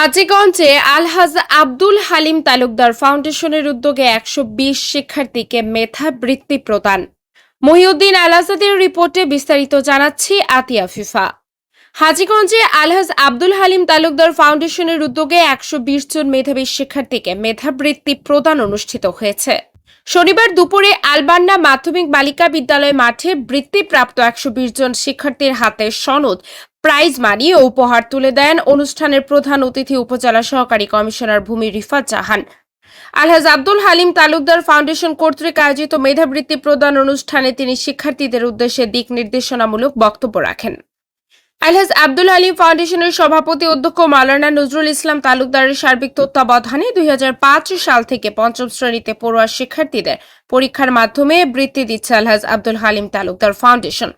হাজীগঞ্জে আলহাজ আব্দুল হালিম তালুকদার ফাউন্ডেশনের উদ্যোগে একশো বিশ শিক্ষার্থীকে মেধাবৃত্তি প্রদান। মহিউদ্দিন আল আজাদের রিপোর্টে বিস্তারিত জানাচ্ছি আতিয়া ফিফা। হাজীগঞ্জে আলহাজ আব্দুল হালিম তালুকদার ফাউন্ডেশনের উদ্যোগে একশো বিশ জন মেধাবী শিক্ষার্থীকে মেধাবৃত্তি প্রদান অনুষ্ঠিত হয়েছে। শনিবার দুপুরে আলবান্না মাধ্যমিক বালিকা বিদ্যালয় মাঠে বৃত্তিপ্রাপ্ত একশো বিশ জন শিক্ষার্থীর হাতে সনদ প্রাইজ মানি ও উপহার তুলে দেন অনুষ্ঠানের প্রধান অতিথি উপজেলা সহকারী কমিশনার ভূমি রিফাত জাহান। আলহাজ আব্দুল হালিম তালুকদার ফাউন্ডেশন কর্তৃক আয়োজিত মেধাবৃত্তি প্রদান অনুষ্ঠানে তিনি শিক্ষার্থীদের উদ্দেশ্যে দিক নির্দেশনামূলক বক্তব্য রাখেন। আলহাজ আব্দুল হালিম ফাউন্ডেশনের সভাপতি অধ্যক্ষ মালানা নজরুল ইসলাম তালুকদারের সার্বিক তত্ত্বাবধানে দুই হাজার পাঁচ সাল থেকে পঞ্চম শ্রেণীতে পড়ুয়া শিক্ষার্থীদের পরীক্ষার মাধ্যমে বৃত্তি দিচ্ছে আলহাজ আব্দুল হালিম তালুকদার ফাউন্ডেশন।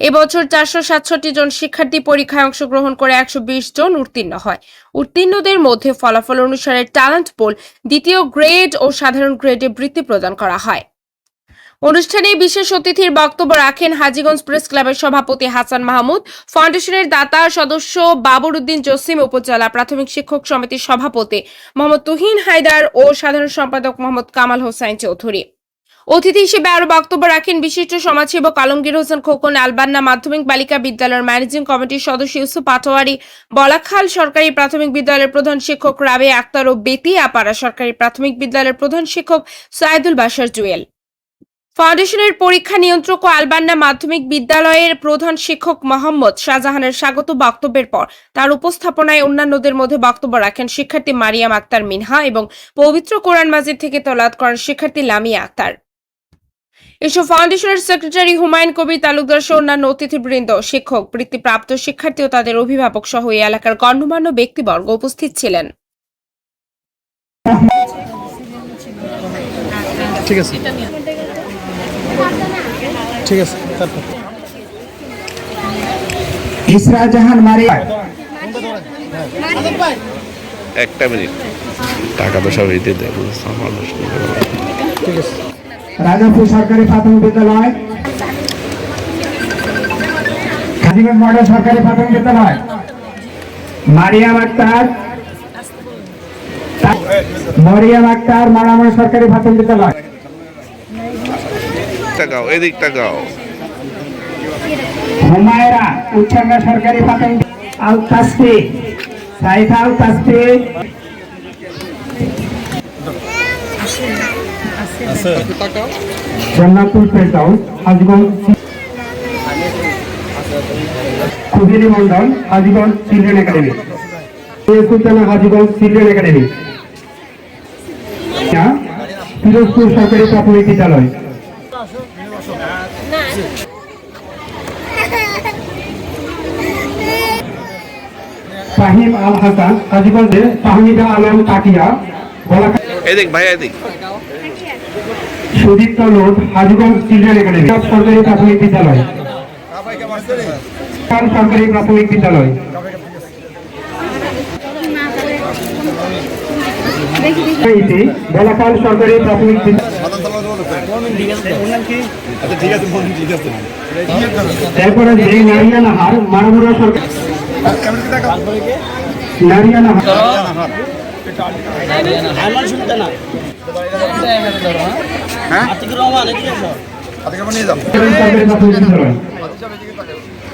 এবছর চারশো সাতষট্টি জন শিক্ষার্থী পরীক্ষায় অংশগ্রহণ করে একশো বিশ জন উত্তীর্ণ হয়। উত্তীর্ণদের মধ্যে ফলাফল অনুসারে ট্যালেন্ট পোল দ্বিতীয় গ্রেড ও সাধারণ গ্রেডে বৃত্তি প্রদান করা হয়। অনুষ্ঠানে বিশেষ অতিথির বক্তব্য রাখেন হাজীগঞ্জ প্রেস ক্লাবের সভাপতি হাসান মাহমুদ, ফাউন্ডেশনের দাতা সদস্য বাবর উদ্দিন জসিম, উপজেলা প্রাথমিক শিক্ষক সমিতির সভাপতি মোহাম্মদ তুহিন হায়দার ও সাধারণ সম্পাদক মোহাম্মদ কামাল হোসাইন চৌধুরী। অতিথি হিসেবে আরও বক্তব্য রাখেন বিশিষ্ট সমাজসেবক আলমগীর হোসেন খোকন আলবান্না মাধ্যমিক বালিকা বিদ্যালয়ের ম্যানেজিং কমিটির সদস্য ইউসুফ পাটোয়ারি, বলাখাল সরকারি প্রাথমিক বিদ্যালয়ের প্রধান শিক্ষক রাবে আক্তার ও বেতিয়াপাড়া সরকারি প্রাথমিক বিদ্যালয়ের প্রধান শিক্ষক সাইদুল বাসার জুয়েল। ফাউন্ডেশনের পরীক্ষা নিয়ন্ত্রক ও আলবান্না মাধ্যমিক বিদ্যালয়ের প্রধান শিক্ষক মোহাম্মদ শাহজাহানের স্বাগত বক্তব্যের পর তার উপস্থাপনায় অন্যান্যদের মধ্যে বক্তব্য রাখেন শিক্ষার্থী মারিয়াম আক্তার মিনহা এবং পবিত্র কোরআন মাজিদ থেকে তলাত করেন শিক্ষার্থী লামিয়া আক্তার। এসব ফাউন্ডেশনের সেক্রেটারি হুমায়ুন কবির তালুকদার সহ অন্যান্য অতিথিবৃন্দ শিক্ষক বৃত্তিপ্রাপ্ত শিক্ষার্থী ও তাদের অভিভাবক সহ এই এলাকার গণ্যমান্য ব্যক্তিবর্গ উপস্থিত ছিলেন। ঠিক আছে। ঠিক আছে ইসরা জাহান মারিয়া একটা মিনিট। টাকা তো সব দিতে দেবো। ঠিক আছে। রাজাপুর সরকারি প্রাথমিক বিদ্যালয়। খাদিগঞ্জ মডেল সরকারি প্রাথমিক বিদ্যালয়। মারিয়াম আক্তার। মরিয়াম আক্তার মারামা সরকারি প্রাথমিক বিদ্যালয়। এদিক হুমায়রা উচ্চাঙ্গা সরকারি প্রাথমিক আল তাসফি সাইফা আল তাসফি জন্নাতুল ফেরদাউস, হাজগঞ্জ কুহিলি মন্ডল সরকারি প্রাথমিক বিদ্যালয়। ফাহিম আল হাসান হাজগঞ্জে ফাহমিদা আলম বলাকা এদিক ভাই, এদিক। Sudipta load Hajganj children academy সরকারি প্রাথমিক বিদ্যালয়। সরকারি প্রাথমিক বিদ্যালয়? বলাকাল সরকারি প্রাথমিক বিদ্যালয়। এরপরে যে নারিয়া নাহার মারামুরা সরকার নারিয়া নাহার হ্যাঁ? রহমান নিয়ে বিদ্যালয়